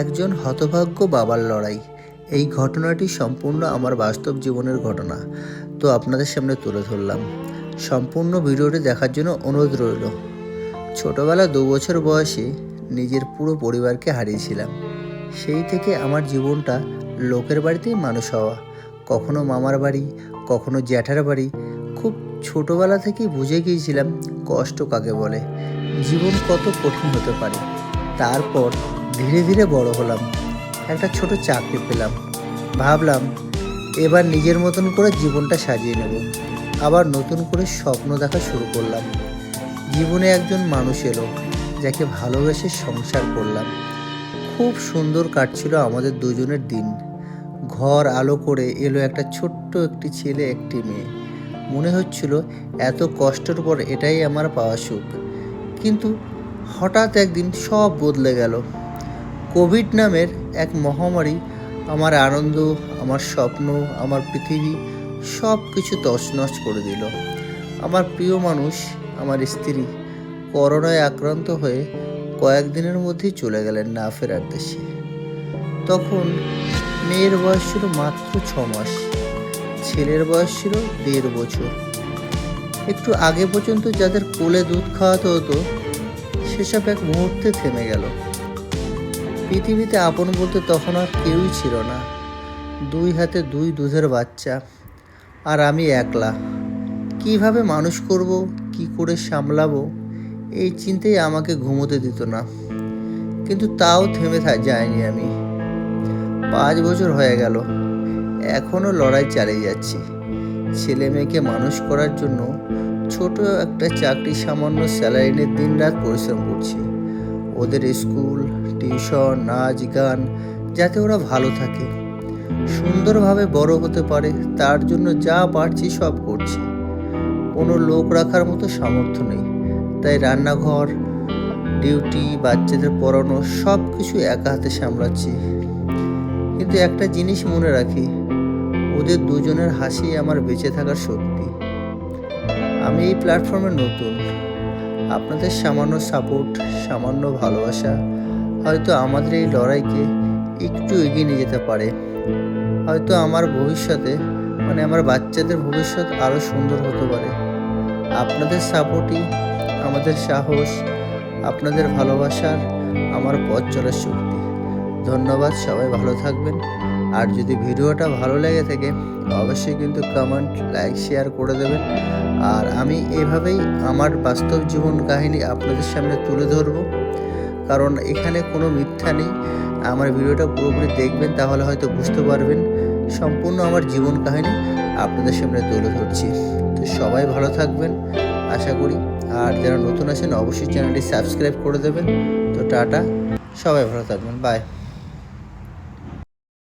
একজন হতভাগ্য বাবার লড়াই। এই ঘটনাটি সম্পূর্ণ আমার বাস্তব জীবনের ঘটনা। তো আপনাদের সামনে তুলে ধরলাম। সম্পূর্ণ ভিডিওটি দেখার জন্য অনুরোধ রইল। ছোটবেলা দু বছর বয়সে নিজের পুরো পরিবারকে হারিয়েছিলাম। সেই থেকে আমার জীবনটা লোকের বাড়িতেই মানুষ হওয়া, কখনো মামার বাড়ি, কখনো জ্যাঠার বাড়ি, খুব ছোটবেলা থেকেই বুঝে গিয়েছিলাম কষ্ট কাকে বলে। জীবন কত কঠিন হতে পারে। তারপর ধীরে ধীরে বড় হলাম। একটা ছোট চাকরি পেলাম। ভাবলাম, এবার নিজের মতন করে জীবনটা সাজিয়ে নেব। আবার নতুন করে স্বপ্ন দেখা শুরু করলাম। জীবনে একজন মানুষ এলো, যাকে ভালোবেসে সংসার করলাম। খুব সুন্দর কাটছিল আমাদের দুজনের দিন। ঘর আলো করে এলো একটা ছোট্ট একটি ছেলে, একটি মেয়ে। মনে হচ্ছিল, এত কষ্টের পর এটাই আমার পাওয়া সুখ। কিন্তু হঠাৎ একদিন সব বদলে গেল। কোভিড নামের এক মহামারী আমার আনন্দ, আমার স্বপ্ন, আমার পৃথিবী সব কিছু তছনছ করে দিল। আমার প্রিয় মানুষ, আমার স্ত্রী করোনায় আক্রান্ত হয়ে কয়েকদিনের মধ্যেই চলে গেলেন না ফেরার দেশে। তখন মেয়ের বয়স ছিল মাত্র ছ মাস, ছেলের বয়স ছিল দেড় বছর। একটু আগে পর্যন্ত যাদের কোলে দুধ খাওয়াতে হতো সেসব এক মুহূর্তে থেমে গেল। পৃথিবীতে আপন বলতে তখন আর কেউই ছিল না। দুই হাতে দুই দুধের বাচ্চা। আর আমি একলা। কীভাবে মানুষ করব, কি করে সামলাবো, এই চিন্তাই আমাকে ঘুমোতে দিত না। কিন্তু তাও থেমে যায়নি আমি। পাঁচ বছর হয়ে গেল। এখনও লড়াই চালিয়ে যাচ্ছি। ছেলে মেয়েকে মানুষ করার জন্য ছোট একটা চাকরি সামান্য স্যালারিনের দিন রাত পরিশ্রম করছি। ওদের স্কুল, টিউশন, নাচ, গান, যাতে ওরা ভালো থাকে। সুন্দরভাবে বড় হতে পারে, তার জন্য যা পারছি সব করছি। কোনো লোক রাখার মতো সামর্থ্য নেই। তাই রান্নাঘর, ডিউটি, বাচ্চাদের পড়ানো সব কিছু একা হাতে সামলাচ্ছি। কিন্তু একটা জিনিস মনে রাখি, ওদের দুজনের হাসি আমার বেঁচে থাকার শক্তি। আমি এই প্ল্যাটফর্মে নতুন। আপনাদের সামান্য সাপোর্ট সামান্য ভালোবাসা হয়তো আমাদের এই লড়াইকে একটু এগিয়ে নিয়ে যেতে পারে। হয়তো আমার ভবিষ্যতে মানে আমার বাচ্চাদের ভবিষ্যৎ আরও সুন্দর হতে পারে। আপনাদের সাপোর্টই আমাদের সাহস, আপনাদের ভালোবাসার আমার পথ চলার শক্তি। ধন্যবাদ, সবাই ভালো থাকবেন। আর যদি ভিডিওটা ভালো লেগে থাকে, অবশ্যই কিন্তু কমেন্ট লাইক শেয়ার করে দেবেন। আর আমি এভাবেই আমার বাস্তব জীবন কাহিনী আপনাদের সামনে তুলে ধরবো। কারণ এখানে কোনো মিথ্যা নেই। আমার ভিডিওটা পুরোপুরি দেখবেন, তাহলে হয়তো বুঝতে পারবেন সম্পূর্ণ আমার জীবন কাহিনী আপনাদের সামনে তুলে ধরছি। তো সবাই ভালো থাকবেন, আশা করি। আর যারা নতুন আছেন, অবশ্যই চ্যানেলটি সাবস্ক্রাইব করে দেবেন। তো টাটা, সবাই ভালো থাকবেন বাই